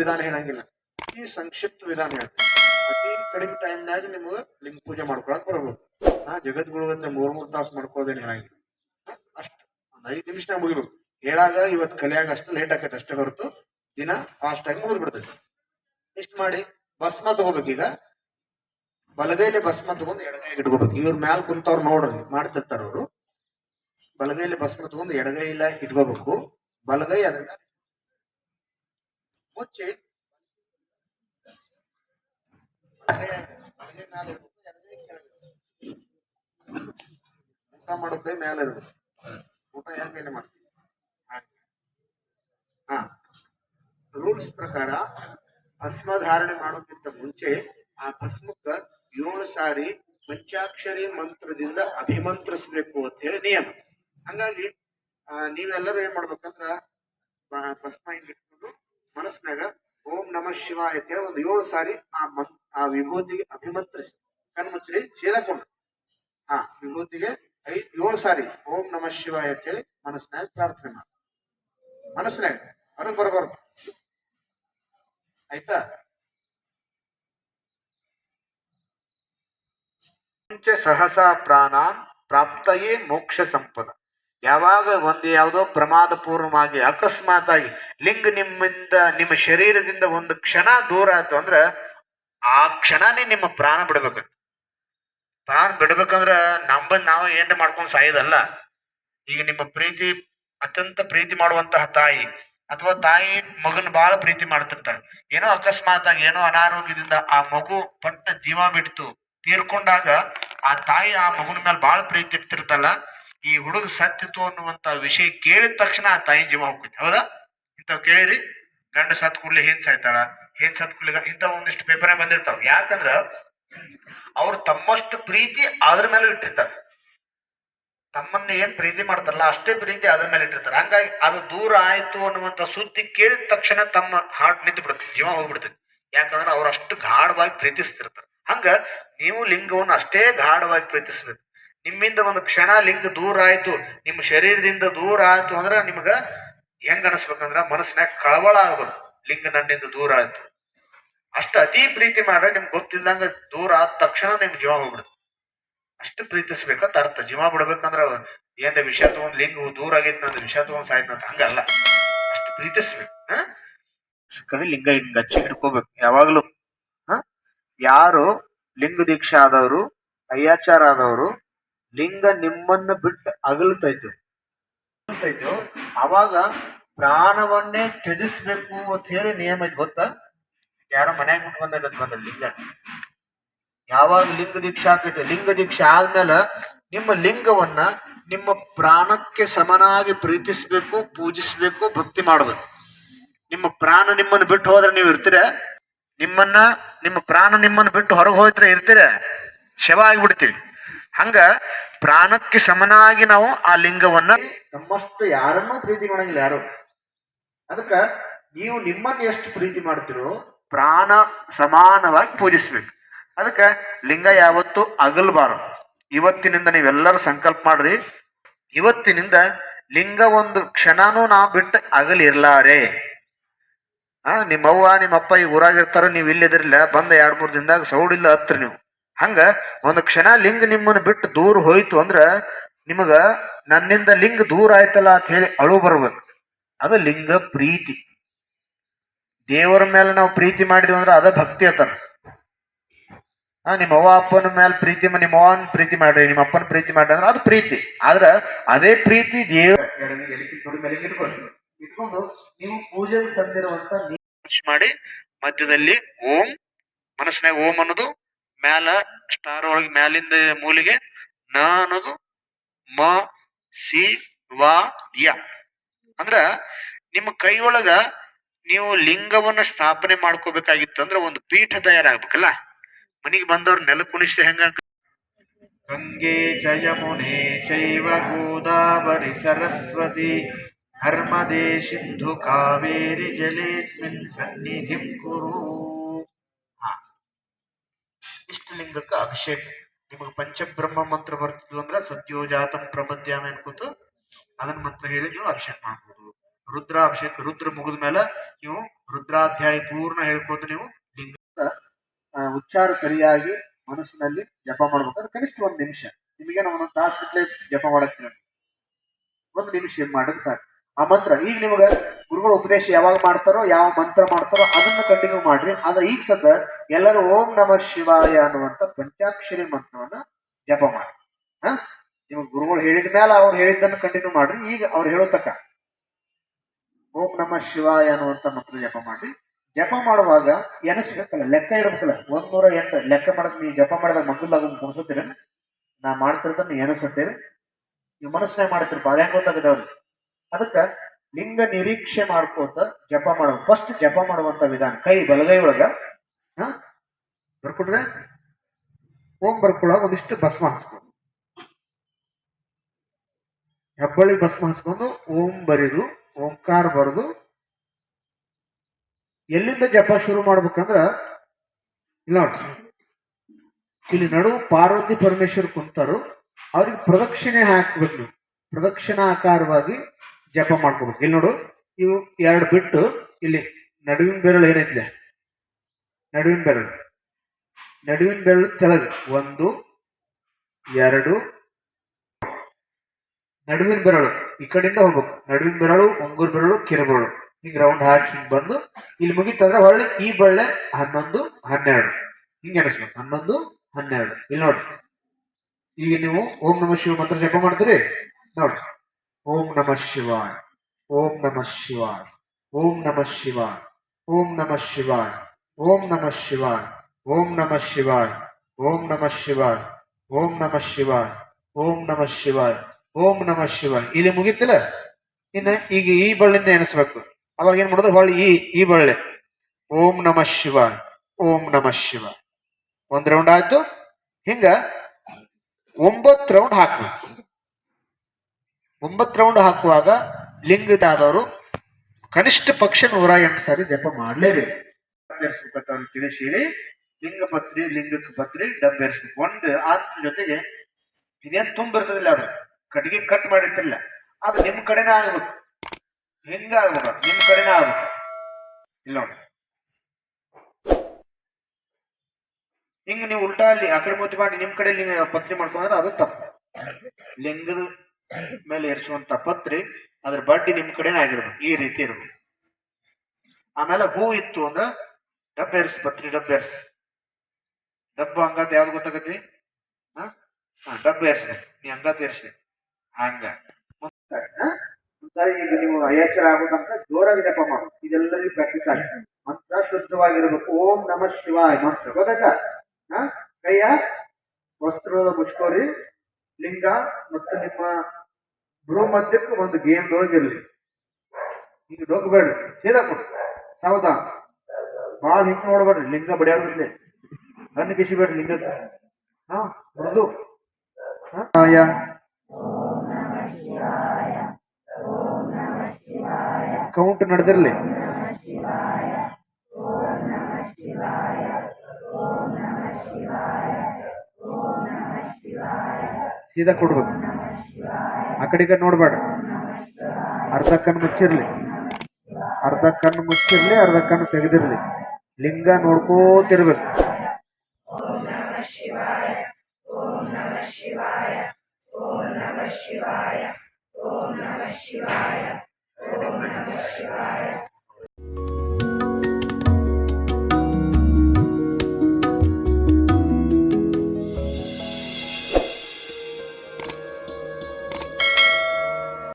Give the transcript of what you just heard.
ವಿಧಾನ ಹೇಳಂಗಿಲ್ಲ. ಈ ಸಂಕ್ಷಿಪ್ತ ವಿಧಾನ ಹೇಳ್ತೀನಿ. ಅತಿ ಕಡಿಮೆ ಟೈಮ್ನಾಗ ನಿಮ್ಗೆ ಲಿಂಗ ಪೂಜೆ ಮಾಡ್ಕೊಳಕ್ ಬರಬಹುದು ನಾ ಜಗದ್ಗುರುವಂತೆ ಮೂರ್ ಮೂರ್ ತಾಸು ಮಾಡ್ಕೋದೇನೆ ಹೇಳಂಗಿಲ್ಲ. ಅಷ್ಟು ಒಂದ್ ಐದ್ ನಿಮಿಷ ಮುಗಿಬೇಕು. ಹೇಳಾಗ ಇವತ್ತು ಕಲಿಯಾಗ ಅಷ್ಟು ಲೇಟ್ ಆಕೈತೆ ಅಷ್ಟೇ ಹೊರತು ದಿನ ಫಾಸ್ಟ್ ಆಗಿ ಮುಗಿದು ಬಿಡ್ತೈತಿ ಇಷ್ಟ ಮಾಡಿ ಭಸ್ಮ ಈಗ. ಬಲಗೈಲಿ ಭಸ್ಮ ತಗೊಂಡು ಎಡಗೈಗೆ ಇಟ್ಕೋಬೇಕು. ಇವ್ರ ಮ್ಯಾಲ ಕುಂತವ್ರು ನೋಡ್ರಿ, ಮಾಡ್ತಿರ್ತಾರ ಅವರು. ಬಲಗೈಲಿ ಭಸ್ಮ ತಗೊಂಡು ಎಡಗೈಲ ಇಟ್ಕೋಬೇಕು. ಬಲಗೈ ಅದನ್ನ ಮುಚ್ಚಿ. ಊಟ ಮಾಡೋ ಕೈ ಮ್ಯಾಲೆ ಇರ್ಬೇಕು ಊಟ ಯಾರ ಕೈಲಿ ಮಾಡ್ತೀವಿ. ಹಾ. ರೂಲ್ಸ್ ಪ್ರಕಾರ ಭಸ್ಮಧಾರಣೆ ಮಾಡೋಕ್ಕಿಂತ ಮುಂಚೆ ಆ ಭಸ್ಮಕ್ಕ ಏಳು ಸಾರಿ ಪಂಚಾಕ್ಷರಿ ಮಂತ್ರದಿಂದ ಅಭಿಮಂತ್ರಿಸ್ಬೇಕು ಅಂತ ಹೇಳಿ ನಿಯಮ. ಹಂಗಾಗಿ ನೀವೆಲ್ಲರೂ ಏನ್ ಮಾಡ್ಬೇಕಂದ್ರ ಭಸ್ಮ ಹಿಂಗ್ ಇಟ್ಕೊಂಡು ಮನಸ್ಸಿನಾಗ ಓಂ ನಮ ಶಿವಾಯ ಅಂತ ಹೇಳಿ ಒಂದು ಏಳು ಸಾರಿ ಆ ಮನ್ ಆ ವಿಭೂತಿಗೆ ಅಭಿಮಂತ್ರಿಸಿ. ಕಣ್ಮುಚ್ಚಿ ಸೇದಕೊಂಡು ಹಾ ವಿಭೂತಿಗೆ ಐದ್ ಏಳು ಸಾರಿ ಓಂ ನಮ ಶಿವಾಯ ಅಂತ ಹೇಳಿ ಮನಸ್ಸಿನಾಗ ಪ್ರಾರ್ಥನೆ ಮಾಡಿ. ಮನಸ್ಸಿನಾಗ ಹೊರಗೆ ಬರಬಾರ್ದು. ಆಯ್ತಾ? ಮುಂಚೆ ಸಹಸಾ ಪ್ರಾಣಾನ್ ಪ್ರಾಪ್ತಯೇ ಮೋಕ್ಷ ಸಂಪದ. ಯಾವಾಗ ಒಂದು ಯಾವುದೋ ಪ್ರಮಾದ ಪೂರ್ಣವಾಗಿ ಅಕಸ್ಮಾತ್ ಆಗಿ ಲಿಂಗ ನಿಮ್ಮಿಂದ, ನಿಮ್ಮ ಶರೀರದಿಂದ ಒಂದು ಕ್ಷಣ ದೂರ ಆಯ್ತು ಅಂದ್ರೆ ಆ ಕ್ಷಣನೇ ನಿಮ್ಮ ಪ್ರಾಣ ಬಿಡ್ಬೇಕಂತ. ಪ್ರಾಣ ಬಿಡ್ಬೇಕಂದ್ರ ನಂಬ ನಾವು ಏನ್ ಮಾಡ್ಕೊಂಡು ಸಾಯೋದಲ್ಲ. ಈಗ ನಿಮ್ಮ ಪ್ರೀತಿ, ಅತ್ಯಂತ ಪ್ರೀತಿ ಮಾಡುವಂತಹ ತಾಯಿ ಅಥವಾ ತಾಯಿ ಮಗನ ಬಹಳ ಪ್ರೀತಿ ಮಾಡ್ತಿರ್ತಾರೆ. ಏನೋ ಅಕಸ್ಮಾತ್ ಆಗಿ ಏನೋ ಅನಾರೋಗ್ಯದಿಂದ ಆ ಮಗು ಪಟ್ಟ ಜೀವ ಬಿಡ್ತು, ತೀರ್ಕೊಂಡಾಗ ಆ ತಾಯಿ ಆ ಮಗುನ ಮೇಲೆ ಬಹಳ ಪ್ರೀತಿ ಇರ್ತಿರ್ತಲ್ಲ ಈ ಹುಡುಗ ಸತ್ತಿತ್ತು ಅನ್ನುವಂತ ವಿಷಯ ಕೇಳಿದ ತಕ್ಷಣ ಆ ತಾಯಿ ಜೀವ ಹೋಗ್ತೈತಿ ಹೌದಾ? ಇಂಥವ್ ಕೇಳಿರಿ. ಗಂಡ ಸತ್ ಕೂಡ್ಲೆ ಹೇನ್ ಸಾಯ್ತಾಳ. ಹೇನ್ ಸತ್ ಕೂಡ್ಲೆ ಇಂಥ ಒಂದಿಷ್ಟು ಪೇಪರ್ ಬಂದಿರ್ತಾವ. ಯಾಕಂದ್ರ ಅವ್ರು ತಮ್ಮಷ್ಟು ಪ್ರೀತಿ ಅದ್ರ ಮೇಲೆ ಇಟ್ಟಿರ್ತಾರೆ. ತಮ್ಮನ್ನ ಏನ್ ಪ್ರೀತಿ ಮಾಡ್ತಾರಲ್ಲ, ಅಷ್ಟೇ ಪ್ರೀತಿ ಅದ್ರ ಮೇಲೆ ಇಟ್ಟಿರ್ತಾರೆ. ಹಂಗಾಗಿ ಅದು ದೂರ ಆಯ್ತು ಅನ್ನುವಂತ ಸುದ್ದಿ ಕೇಳಿದ ತಕ್ಷಣ ತಮ್ಮ ಹಾರ್ಟ್ ನಿಂತು ಬಿಡುತ್ತೆ. ಜೀವ ಹೋಗ್ಬಿಡ್ತೈತಿ ಯಾಕಂದ್ರೆ ಅವ್ರು ಅಷ್ಟು ಗಾಢವಾಗಿ ಪ್ರೀತಿಸ್ತಿರ್ತಾರೆ. ಹಂಗ ನೀವು ಲಿಂಗವನ್ನು ಅಷ್ಟೇ ಗಾಢವಾಗಿ ಪ್ರೀತಿಸ್ಬೇಕು. ನಿಮ್ಮಿಂದ ಒಂದು ಕ್ಷಣ ಲಿಂಗ ದೂರ ಆಯ್ತು, ನಿಮ್ಮ ಶರೀರದಿಂದ ದೂರ ಆಯ್ತು ಅಂದ್ರೆ ನಿಮ್ಗೆ ಹೆಂಗ ಅನಿಸ್ಬೇಕಂದ್ರ ಮನಸ್ಸಿನಾಗ ಕಳವಳ ಆಗ್ಬೇಕು, ಲಿಂಗ ನನ್ನಿಂದ ದೂರ ಆಯ್ತು. ಅಷ್ಟು ಅತಿ ಪ್ರೀತಿ ಮಾಡ್ರೆ ನಿಮ್ಗೆ ಗೊತ್ತಿಲ್ಲದಂಗ ದೂರ ಆದ ತಕ್ಷಣ ನಿಮ್ಗೆ ಜೀವ ಹೋಗ್ಬಿಡುತ್ತೆ ಅಷ್ಟು ಪ್ರೀತಿಸ್ಬೇಕಂತ ಅರ್ಥ. ಜೀವ ಬಿಡ್ಬೇಕಂದ್ರ ಏನ್ ವಿಷಯ ತಗೊಂಡ್ ಲಿಂಗ ದೂರ ಆಗೈತ್ ನಂದು ವಿಷಯ ತಗೊಂಡ್ ಸಾಯ್ತಂತ ಹಂಗಲ್ಲ. ಅಷ್ಟು ಪ್ರೀತಿಸ್ಬೇಕು, ಹ? ಸಿಕ್ಕದೆ ಲಿಂಗ ಹಿಂಗ ಹಚ್ಚಿ ಹಿಡ್ಕೋಬೇಕು. ಯಾವಾಗ್ಲೂ, ಹ? ಯಾರು ಲಿಂಗ ದೀಕ್ಷೆ ಆದವರು, ಅಯ್ಯಾಚಾರ ಆದವರು ಲಿಂಗ ನಿಮ್ಮನ್ನ ಬಿಟ್ಟು ಅಗಲ್ತೈತೆ. ಅವಾಗ ಪ್ರಾಣವನ್ನೇ ತ್ಯಜಿಸ್ಬೇಕು ಅಂತ ಹೇಳಿ ನಿಯಮ ಐತಿ ಗೊತ್ತಾ? ಯಾರೋ ಮನ್ಯಾಗ ಬಿಟ್ಟು ಬಂದ ಬಂದ ಲಿಂಗ. ಯಾವಾಗ ಲಿಂಗ ದೀಕ್ಷೆ ಆಕೈತೆ? ಲಿಂಗ ದೀಕ್ಷೆ ಆದ್ಮೇಲೆ ನಿಮ್ಮ ಲಿಂಗವನ್ನ ನಿಮ್ಮ ಪ್ರಾಣಕ್ಕೆ ಸಮನಾಗಿ ಪ್ರೀತಿಸ್ಬೇಕು, ಪೂಜಿಸ್ಬೇಕು, ಭಕ್ತಿ ಮಾಡಬೇಕು. ನಿಮ್ಮ ಪ್ರಾಣ ನಿಮ್ಮನ್ನು ಬಿಟ್ಟು ಹೋದ್ರೆ ನೀವು ಇರ್ತೀರ? ನಿಮ್ಮನ್ನ, ನಿಮ್ಮ ಪ್ರಾಣ ನಿಮ್ಮನ್ನು ಬಿಟ್ಟು ಹೊರಗೆ ಹೋಯ್ತ್ರೆ ಇರ್ತೀರ? ಶವ ಆಗಿಬಿಡ್ತೀವಿ. ಹಂಗ ಪ್ರಾಣಕ್ಕೆ ಸಮನಾಗಿ ನಾವು ಆ ಲಿಂಗವನ್ನ ನಮ್ಮಷ್ಟು ಯಾರನ್ನೂ ಪ್ರೀತಿ ಮಾಡಂಗಿಲ್ಲ ಯಾರು? ಅದಕ್ಕ ನೀವು ನಿಮ್ಮನ್ನ ಎಷ್ಟು ಪ್ರೀತಿ ಮಾಡ್ತಿರೋ ಪ್ರಾಣ ಸಮಾನವಾಗಿ ಪೂಜಿಸ್ಬೇಕು. ಅದಕ್ಕೆ ಲಿಂಗ ಯಾವತ್ತು ಅಗಲ್ಬಾರದು. ಇವತ್ತಿನಿಂದ ನೀವೆಲ್ಲರೂ ಸಂಕಲ್ಪ ಮಾಡ್ರಿ. ಇವತ್ತಿನಿಂದ ಲಿಂಗ ಒಂದು ಕ್ಷಣನೂ ನಾವು ಬಿಟ್ಟು ಅಗಲಿರ್ಲಾರೆ. ಆ, ನಿಮ್ಮವ್ವ, ನಿಮ್ಮಪ್ಪ ಈ ಊರಾಗಿರ್ತಾರ ನೀವು ಇಲ್ಲಿದ್ರಿಲ್ಲ ಬಂದ ಎರಡು ಮೂರು ದಿನದಾಗ ಸೌಡಿಲ್ಲ ಹತ್ರಿ ನೀವು. ಹಂಗ ಒಂದು ಕ್ಷಣ ಲಿಂಗ ನಿಮ್ಮನ್ನು ಬಿಟ್ಟು ದೂರ ಹೋಯ್ತು ಅಂದ್ರ ನಿಮಗ ನನ್ನಿಂದ ಲಿಂಗ ದೂರ ಆಯ್ತಲ್ಲ ಅಂತ ಹೇಳಿ ಅಳು ಬರ್ಬೇಕು. ಅದು ಲಿಂಗ ಪ್ರೀತಿ. ದೇವರ ಮೇಲೆ ನಾವು ಪ್ರೀತಿ ಮಾಡಿದ್ವಿ ಅಂದ್ರೆ ಅದ ಭಕ್ತಿ ಅತ್ತಾರ ಆ ನಿಮ್ಮ ಅವ್ವ ಅಪ್ಪನ ಮೇಲೆ ಪ್ರೀತಿ ನಿಮ್ಮ ಅವ್ವನ ಪ್ರೀತಿ ಮಾಡ್ರಿ, ನಿಮ್ಮ ಅಪ್ಪನ ಪ್ರೀತಿ ಮಾಡ್ರಿ ಅಂದ್ರೆ ಅದು ಪ್ರೀತಿ. ಆದ್ರ ಅದೇ ಪ್ರೀತಿ ದೇವ ಇಟ್ಕೊಂಡು ನೀವು ಪೂಜೆ ತಂದಿರುವಂತ ಮಾಡಿ ಮಧ್ಯದಲ್ಲಿ ಓಂ, ಮನಸ್ಸಿನಾಗ ಓಂ ಅನ್ನೋದು ಮ್ಯಾಲ, ಸ್ಟಾರ್ ಒಳಗೆ ಮ್ಯಾಲಿಂದ ಮೂಲಿಗೆ ನ ಅನ್ನೋದು ಮ, ಸಿ, ವ, ಯ ಅಂದ್ರ ನಿಮ್ಮ ಕೈ ಒಳಗ ನೀವು ಲಿಂಗವನ್ನ ಸ್ಥಾಪನೆ ಮಾಡ್ಕೋಬೇಕಾಗಿತ್ತು ಅಂದ್ರೆ ಒಂದು ಪೀಠ ತಯಾರಾಗ್ಬೇಕಲ್ಲ ಮನೆಗೆ ಬಂದವ್ರು ನೆಲ ಕುಣಿಸಿ ಹೆಂಗ ಗಂಗೆ ಜಯ ಮುನಿ ಶೈವ ಗೋದಾವರಿ ಸರಸ್ವತಿ ಧರ್ಮದೇ ಸಿಂಧು ಕಾವೇರಿ ಜಲೇಸ್ಮಿನ್ ಸನ್ನಿಧಿಂ ಕುರು. ಇಷ್ಟು ಲಿಂಗಕ್ಕೆ ಅಭಿಷೇಕ, ನಿಮಗೆ ಪಂಚಬ್ರಹ್ಮ ಮಂತ್ರ ಬರ್ತಿದ್ವು ಅಂದ್ರೆ ಸತ್ಯೋಜಾತಂ ಪ್ರಪದ್ಯಾಮ ಅನ್ಕೋತು, ಅದನ್ನ ಮಂತ್ರ ಹೇಳಿ ನೀವು ಅಭಿಷೇಕ ಮಾಡ್ಬೋದು. ರುದ್ರಾಭಿಷೇಕ ರುದ್ರ ಮುಗಿದ ಮೇಲೆ ನೀವು ರುದ್ರಾಧ್ಯಾಯ ಪೂರ್ಣ ಹೇಳ್ಕೊಂಡು ನೀವು ಲಿಂಗ. ಉಚ್ಚಾರ ಸರಿಯಾಗಿ ಮನಸ್ಸಿನಲ್ಲಿ ಜಪ ಮಾಡ್ಬೇಕಾದ್ರೆ ಕನಿಷ್ಠ ಒಂದು ನಿಮಿಷ. ನಿಮಗೆ ಒಂದೊಂದು ತಾಸು ಜಪ ಮಾಡಕ್ಕೆ ಒಂದು ನಿಮಿಷ ಏನ್ ಮಾಡಿದ್ರೆ ಸಾಕು. ಆ ಮಂತ್ರ, ಈಗ ನಿಮಗೆ ಗುರುಗಳ ಉಪದೇಶ ಯಾವಾಗ ಮಾಡ್ತಾರೋ, ಯಾವ ಮಂತ್ರ ಮಾಡ್ತಾರೋ ಅದನ್ನ ಕಂಟಿನ್ಯೂ ಮಾಡ್ರಿ. ಆದ್ರೆ ಈಗ ಸದ ಎಲ್ಲರೂ ಓಂ ನಮಃ ಶಿವಾಯ ಅನ್ನುವಂತ ಪಂಚಾಕ್ಷರಿ ಮಂತ್ರವನ್ನ ಜಪ ಮಾಡಿ ಹ? ನಿಮ್ಗೆ ಗುರುಗಳು ಹೇಳಿದ ಮೇಲೆ ಅವ್ರು ಹೇಳಿದ್ದನ್ನು ಕಂಟಿನ್ಯೂ ಮಾಡ್ರಿ. ಈಗ ಅವ್ರು ಹೇಳೋ ತಕ್ಕ ಓಂ ನಮಃ ಶಿವಾಯ ಅನ್ನುವಂತ ಮಂತ್ರ ಜಪ ಮಾಡ್ರಿ. ಜಪ ಮಾಡುವಾಗ ಎನಸ್ಬೇಕಲ್ಲ, ಲೆಕ್ಕ ಇಡ್ಬೇಕಲ್ಲ. ನೂರ ಎಂಟು ಲೆಕ್ಕ ಮಾಡಕ್ ನೀವು ಜಪ ಮಾಡಿದಾಗ ಮಗ್ಗಲ್ದಾಗ ಕುಣಿಸುತ್ತೀರ ನಾ ಮಾಡ್ತಿರೋದನ್ನ ಎನಸುತ್ತೇವೆ ನೀವು ಮನಸ್ಸನ್ನೇ ಮಾಡ್ತಿರ್ಪ ಅದೇ ಗೊತ್ತಾಗದವ್ರಿ ಅದಕ್ಕ ಲಿಂಗ ನಿರೀಕ್ಷೆ ಮಾಡ್ಕೋತ ಜಪ ಮಾಡುವ ಫಸ್ಟ್ ಜಪ ಮಾಡುವಂತ ವಿಧಾನ, ಕೈ ಬಲಗೈ ಒಳಗ, ಹಾ ಬರ್ಕೊಡ್ರೆ ಓಂ ಬರ್ಕೊಳಗ ಒಂದಿಷ್ಟು ಭಸ್ಮ ಹಚ್ಕೊಂಡು ಹೆಬ್ಬಳ್ಳಿ ಭಸ್ಮ ಹಚ್ಕೊಂಡು ಓಂ ಬರಿದು, ಓಂಕಾರ ಬರೆದು, ಎಲ್ಲಿಂದ ಜಪ ಶುರು ಮಾಡ್ಬೇಕಂದ್ರ, ಇಲ್ಲ ಇಲ್ಲಿ ನಡು ಪಾರ್ವತಿ ಪರಮೇಶ್ವರ್ ಕುಂತರು, ಅವ್ರಿಗೆ ಪ್ರದಕ್ಷಿಣೆ ಹಾಕ್ಬೇಕು ನೀವು. ಪ್ರದಕ್ಷಿಣಾಕಾರವಾಗಿ ಜಪ ಮಾಡ್ಕೋಬೇಕು. ಇಲ್ಲಿ ನೋಡು, ಇವು ಎರಡು ಬಿಟ್ಟು ಇಲ್ಲಿ ನಡುವಿನ ಬೆರಳು ಏನೈತಿದೆ ನಡುವಿನ ಬೆರಳು. ನಡುವಿನ ಬೆರಳು ತೆಳಗೆ ಒಂದು, ಎರಡು. ನಡುವಿನ ಬೆರಳು. ಈ ಕಡೆಯಿಂದ ಹೋಗ್ಬೇಕು. ನಡುವಿನ ಬೆರಳು ಉಂಗುರ್ ಬೆರಳು ಕಿರುಬೆರಳು ಹಿಂಗ್ ರೌಂಡ್ ಹಾಕಿ ಹಿಂಗ್ ಬಂದು, ಇಲ್ಲಿ ಮುಗಿತಂದ್ರೆ ಹೊಳ್ಳಿ, ಈ ಬಳ್ಳೆ ಹನ್ನೊಂದು, ಹನ್ನೆರಡು. ಹಿಂಗೆ ಅನಿಸ್ಬೇಕು ಹನ್ನೊಂದು, ಹನ್ನೆರಡು. ಇಲ್ಲಿ ನೋಡ್ರಿ ಈಗ ನೀವು ಓಂ ನಮ ಶಿವ ಮಂತ್ರ ಜಪ ಮಾಡ್ತೀರಿ? ನೋಡ್ರಿ ಓಂ ನಮ ಶಿವಾಯ ಓಂ ನಮ ಶಿವಾಯ ಓಂ ನಮ ಶಿವಾಯ ಓಂ ನಮ ಶಿವಾಯ ಓಂ ನಮ ಶಿವಾಯ ಓಂ ನಮ ಶಿವಾಯ ಓಂ ನಮ ಶಿವಾಯ ಓಂ ನಮ ಶಿವಾಯ ಓಂ ನಮ ಶಿವಾಯ ಓಂ ನಮ ಶಿವಾಯ ಇಲ್ಲಿ ಮುಗಿತಿಲ್ಲ ಇನ್ನು ಈಗ ಈ ಬಳ್ಳಿಂದ ಎಣಿಸ್ಬೇಕು ಅವಾಗ ಏನ್ ಮಾಡೋದು ಹೊಳ್ಳಿ ಈ ಈ ಬಳ್ಳಿ ಓಂ ನಮ ಶಿವಾಯ ಓಂ ನಮ ಶಿವಾಯ ಒಂದ್ ರೌಂಡ್ ಆಯ್ತು ಹಿಂಗ ಒಂಬತ್ತು ರೌಂಡ್ ಹಾಕ್ಬೇಕು ಒಂಬತ್ತು ರೌಂಡ್ ಹಾಕುವಾಗ ಲಿಂಗದಾದವರು ಕನಿಷ್ಠ ಪಕ್ಷ ನೂರ ಎಂಟು ಸಾರಿ ಜಪ ಮಾಡಲೇಬೇಕು. ಅವ್ರಿಗೆ ತಿಳಿಸಿ ಹೇಳಿ ಲಿಂಗ ಪತ್ರಿ, ಲಿಂಗಕ್ಕೆ ಪತ್ರಿ ಡಬ್ಬೇರಿಸ್ಬೇಕು ಒಂದು ಅದ್ರ ಜೊತೆಗೆ ಇದೇನು ತುಂಬಿರ್ತದಿಲ್ಲ ಅದು. ಕಟ್ಟಿಗೆ ಕಟ್ ಮಾಡಿರ್ತಿಲ್ಲ. ಅದು ನಿಮ್ಮ ಕಡೆನೇ ಆಗ್ಬೇಕು. ಹಿಂಗ ಆಗ್ಬೇಕು ಅದು? ನಿಮ್ ಕಡೆನೇ ಆಗ್ಬೇಕು. ಇಲ್ಲ ಹಿಂಗ ನೀವು ಉಲ್ಟಾ ಅಲ್ಲಿ ಆ ಕಡೆ ಮುದ್ದೆ ಮಾಡಿ ನಿಮ್ಮ ಕಡೆ ಪತ್ರಿ ಮಾಡ್ಕೊಂಡ್ರೆ ಅದು ತಪ್ಪು. ಲಿಂಗದ ಮೇಲೆ ಏರಿಸುವಂತ ಪತ್ರಿ ಅದ್ರ ಬಡ್ಡಿ ನಿಮ್ ಕಡೆ ಆಗಿರ್ಬೇಕು, ಈ ರೀತಿ ಇರ್ಬೇಕು. ಆಮೇಲೆ ಹೂ ಇತ್ತು ಅಂದ್ರೆ ಡಬ್ಬ ಏರ್ಸ್ ಪತ್ರಿ, ಡಬ್ಬ ಏರ್ಸ್. ಡಬ್ಬ ಹಂಗಾತ ಯಾವ್ದು ಗೊತ್ತಾಗತಿ ಹಾ? ಡಬ್ಬ ಏರ್ಸ್ಬೇಕು. ನೀ ಹಂಗಾತ ಏರ್ಸಿ ಹಂಗ. ಈಗ ನೀವು ಅಯ್ಯಾಚರ ಆಗೋದಂತ ಜೋರಾಗಿ ಜಪ ಮಾಡು. ಇದೆಲ್ಲರಿಗೂ ಪ್ರಾಕ್ಟೀಸ್ ಆಗುತ್ತೆ ಮಂತ್ರ ಶುದ್ಧವಾಗಿರ್ಬೇಕು. ಓಂ ನಮ ಶಿವಾಯ ಮಂತ್ರ. ಗೊತ್ತಾಯ್ತಾ? ಕೈಯ ವಸ್ತ್ರದ ಮುಚ್ಕೋರಿ. ಲಿಂಗ ಮತ್ತು ನಿಮ್ಮ ಭ್ರೂ ಮಧ್ಯಕ್ಕೆ ಒಂದು ಗೇಮ್ ಒಳಗಿರ್ಲಿ ಈಗ ಡೊಗ್ಬೇಡ್ರಿ ಸೀದಾ ಕೊಡಿ ಹೌದಾ ಭಾಳ ಹಿಂಗೆ ನೋಡ್ಬೇಡ್ರಿ ಲಿಂಗ ಬಡಿಯಾರ್ಬಿಡ್ಲಿ ಕಣ್ಣು ಕಿಸಿಬೇಡ್ರಿ ಲಿಂಗ ಹಾ ಮೃದು? ಆಯ ಕೌಂಟ್ ನಡೆದಿರಲಿ. ಸೀದಾ ಕೊಡ್ಬೇಕು. ಆ ಕಡೆಗೆ ನೋಡ್ಬೇಡ. ಅರ್ಧ ಕಣ್ಣು ಮುಚ್ಚಿರ್ಲಿ. ಅರ್ಧ ಕಣ್ಣು ಮುಚ್ಚಿರ್ಲಿ, ಅರ್ಧ ಕಣ್ಣು ತೆಗೆದಿರ್ಲಿ. ಲಿಂಗ ನೋಡ್ಕೋತಿರ್ಬೇಕು. ಶಿವಾಯ ಓಂ ನಮಃ ಶಿವಾಯ ಓಂ ನಮಃ ಶಿವಾಯ